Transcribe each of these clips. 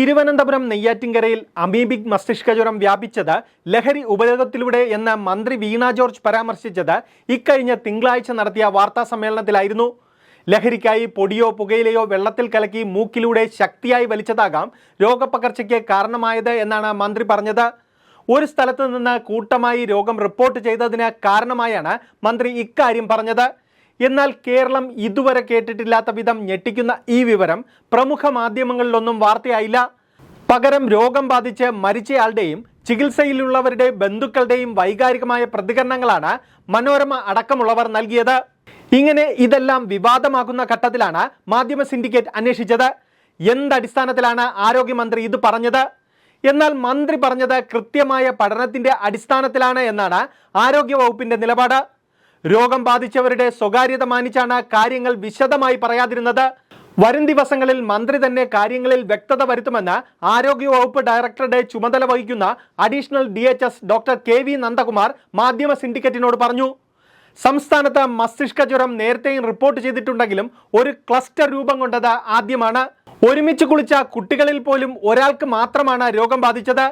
Thiruvananthapuram നെയ്യാറ്റിൻകരയിൽ amoebic മസ്തിഷ്കജ്വരം വ്യാപിച്ചത് ലഹരി ഉപയോഗത്തിലൂടെ എന്ന് മന്ത്രി വീണ ജോർജ് പരാമർശിച്ചത് ഇക്കഴിഞ്ഞ തിങ്കളാഴ്ച നടത്തിയ വാർത്താ സമ്മേളനത്തിലായിരുന്നു. ലഹരിക്കായി പൊടിയോ പുകയിലയോ വെള്ളത്തിൽ കലക്കി മൂക്കിലൂടെ ശക്തിയായി വലിച്ചതാകാം രോഗപകർച്ചയ്ക്ക് കാരണമായത് എന്നാണ് മന്ത്രി പറഞ്ഞത്. ഒരു സ്ഥലത്ത് നിന്ന് കൂട്ടമായി രോഗം റിപ്പോർട്ട് ചെയ്തതിന് കാരണമായാണ് മന്ത്രി ഇക്കാര്യം പറഞ്ഞത്. എന്നാൽ കേരളം ഇതുവരെ കേട്ടിട്ടില്ലാത്ത വിധം ഞെട്ടിക്കുന്ന ഈ വിവരം പ്രമുഖ മാധ്യമങ്ങളിലൊന്നും വാർത്തയായില്ല. പകരം രോഗം ബാധിച്ച് മരിച്ചയാളുടെയും ചികിത്സയിലുള്ളവരുടെ ബന്ധുക്കളുടെയും വൈകാരികമായ പ്രതികരണങ്ങളാണ് മനോരമ അടക്കമുള്ളവർ നൽകിയത്. ഇങ്ങനെ ഇതെല്ലാം വിവാദമാകുന്ന ഘട്ടത്തിലാണ് മാധ്യമ സിൻഡിക്കേറ്റ് അന്വേഷിച്ചത്. എന്തടിസ്ഥാനത്തിലാണ് ആരോഗ്യമന്ത്രി ഇത് പറഞ്ഞത്? എന്നാൽ മന്ത്രി പറഞ്ഞത് കൃത്യമായ പഠനത്തിന്റെ അടിസ്ഥാനത്തിലാണ് എന്നാണ് ആരോഗ്യ വകുപ്പിന്റെ നിലപാട്. രോഗം ബാധിച്ചവരുടെ സ്വകാര്യത മാനിച്ചാണ് കാര്യങ്ങൾ വിശദമായി പറയാതിരുന്നത്. വരും ദിവസങ്ങളിൽ മന്ത്രി തന്നെ കാര്യങ്ങളിൽ വ്യക്തത വരുത്തുമെന്ന് ആരോഗ്യവകുപ്പ് ഡയറക്ടറുടെ ചുമതല വഹിക്കുന്ന additional D H S doctor K V Nandakumar മാധ്യമ സിൻഡിക്കറ്റിനോട് പറഞ്ഞു. സംസ്ഥാനത്ത് മസ്തിഷ്ക ജ്വരം നേരത്തെയും റിപ്പോർട്ട് ചെയ്തിട്ടുണ്ടെങ്കിലും ഒരു ക്ലസ്റ്റർ രൂപം കൊണ്ടത് ആദ്യമാണ്. ഒരുമിച്ച് കുളിച്ച കുട്ടികളിൽ പോലും ഒരാൾക്ക് മാത്രമാണ് രോഗം ബാധിച്ചത്.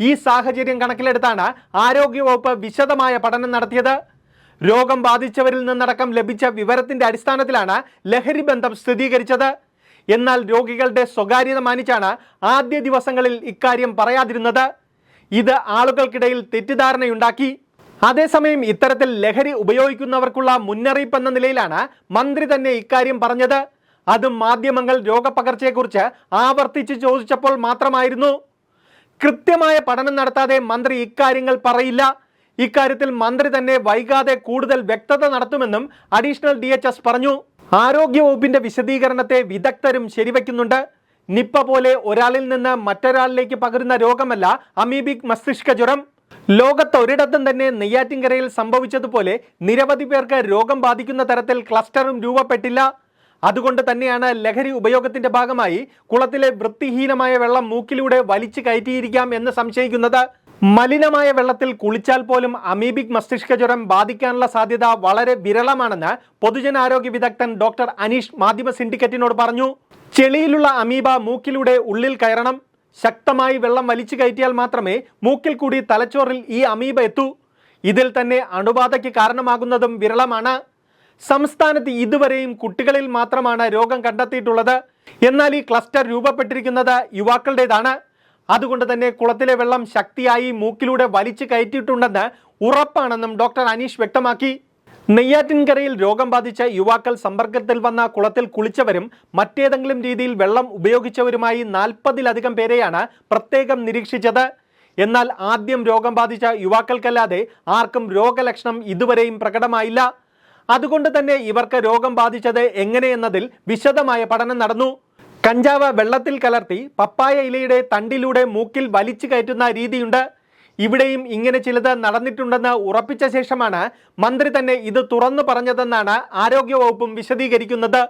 ഈ സാഹചര്യം കണക്കിലെടുത്താണ് ആരോഗ്യവകുപ്പ് വിശദമായ പഠനം നടത്തിയത്. രോഗം ബാധിച്ചവരിൽ നിന്നടക്കം ലഭിച്ച വിവരത്തിന്റെ അടിസ്ഥാനത്തിലാണ് ലഹരി ബന്ധം സ്ഥിരീകരിച്ചത്. എന്നാൽ രോഗികളുടെ സ്വകാര്യത മാനിച്ചാണ് ആദ്യ ദിവസങ്ങളിൽ ഇക്കാര്യം പറയാതിരുന്നത്. ഇത് ആളുകൾക്കിടയിൽ തെറ്റിദ്ധാരണയുണ്ടാക്കി. അതേസമയം ഇത്തരത്തിൽ ലഹരി ഉപയോഗിക്കുന്നവർക്കുള്ള മുന്നറിയിപ്പ് എന്ന നിലയിലാണ് മന്ത്രി തന്നെ ഇക്കാര്യം പറഞ്ഞത്. അതും മാധ്യമങ്ങൾ രോഗപകർച്ചയെക്കുറിച്ച് ആവർത്തിച്ച് ചോദിച്ചപ്പോൾ മാത്രമായിരുന്നു. കൃത്യമായ പഠനം നടത്താതെ മന്ത്രി ഇക്കാര്യങ്ങൾ പറയില്ല. ഇക്കാര്യത്തിൽ മന്ത്രി തന്നെ വൈകാതെ കൂടുതൽ വ്യക്തത നടത്തുമെന്നും അഡീഷണൽ ഡി പറഞ്ഞു. ആരോഗ്യവകുപ്പിന്റെ വിശദീകരണത്തെ വിദഗ്ധരും ശരിവയ്ക്കുന്നുണ്ട് നിപ്പ പോലെ ഒരാളിൽ നിന്ന് മറ്റൊരാളിലേക്ക് പകരുന്ന രോഗമല്ല അമീബിക് മസ്തിഷ്ക ജ്വരം. ലോകത്ത് ഒരിടത്തും തന്നെ നെയ്യാറ്റിൻകരയിൽ സംഭവിച്ചതുപോലെ നിരവധി പേർക്ക് രോഗം ബാധിക്കുന്ന തരത്തിൽ ക്ലസ്റ്ററും രൂപപ്പെട്ടില്ല. അതുകൊണ്ട് തന്നെയാണ് ലഹരി ഉപയോഗത്തിന്റെ ഭാഗമായി കുളത്തിലെ വൃത്തിഹീനമായ വെള്ളം മൂക്കിലൂടെ വലിച്ചു കയറ്റിയിരിക്കാം എന്ന് സംശയിക്കുന്നത്. മലിനമായ വെള്ളത്തിൽ കുളിച്ചാൽ പോലും അമീബിക് മസ്തിഷ്ക ജ്വരം ബാധിക്കാനുള്ള സാധ്യത വളരെ വിരളമാണെന്ന് പൊതുജനാരോഗ്യ വിദഗ്ധൻ ഡോക്ടർ അനീഷ് മാധ്യമ സിൻഡിക്കറ്റിനോട് പറഞ്ഞു. ചെളിയിലുള്ള അമീബ മൂക്കിലൂടെ ഉള്ളിൽ കയറണം. ശക്തമായി വെള്ളം വലിച്ചു കയറ്റിയാൽ മാത്രമേ മൂക്കിൽ കൂടി തലച്ചോറിൽ ഈ അമീബ എത്തൂ. ഇതിൽ തന്നെ അണുബാധയ്ക്ക് കാരണമാകുന്നതും വിരളമാണ്. സംസ്ഥാനത്ത് ഇതുവരെയും കുട്ടികളിൽ മാത്രമാണ് രോഗം കണ്ടെത്തിയിട്ടുള്ളത്. എന്നാൽ ഈ ക്ലസ്റ്റർ രൂപപ്പെട്ടിരിക്കുന്നത് യുവാക്കളുടേതാണ്. അതുകൊണ്ട് തന്നെ കുളത്തിലെ വെള്ളം ശക്തിയായി മൂക്കിലൂടെ വലിച്ചു കയറ്റിയിട്ടുണ്ടെന്ന് ഉറപ്പാണെന്നും ഡോക്ടർ അനീഷ് വ്യക്തമാക്കി. നെയ്യാറ്റിൻകരയിൽ രോഗം ബാധിച്ച യുവാക്കൾ സമ്പർക്കത്തിൽ വന്ന കുളത്തിൽ കുളിച്ചവരും മറ്റേതെങ്കിലും രീതിയിൽ വെള്ളം ഉപയോഗിച്ചവരുമായി നാൽപ്പതിലധികം പേരെയാണ് പ്രത്യേകം നിരീക്ഷിച്ചത്. എന്നാൽ ആദ്യം രോഗം ബാധിച്ച യുവാക്കൾക്കല്ലാതെ ആർക്കും രോഗലക്ഷണം ഇതുവരെയും പ്രകടമായില്ല. അതുകൊണ്ട് തന്നെ ഇവർക്ക് രോഗം ബാധിച്ചത് എങ്ങനെയെന്നതിൽ വിശദമായ പഠനം നടന്നു. കഞ്ചാവ് വെള്ളത്തിൽ കലർത്തി പപ്പായ ഇലയുടെ തണ്ടിലൂടെ മൂക്കിൽ വലിച്ചു കയറ്റുന്ന രീതിയുണ്ട്. ഇവിടെയും ഇങ്ങനെ ചിലത് നടന്നിട്ടുണ്ടെന്ന് ഉറപ്പിച്ച ശേഷമാണ് മന്ത്രി തന്നെ ഇത് തുറന്നു പറഞ്ഞതെന്നാണ് ആരോഗ്യവകുപ്പും വിശദീകരിക്കുന്നത്.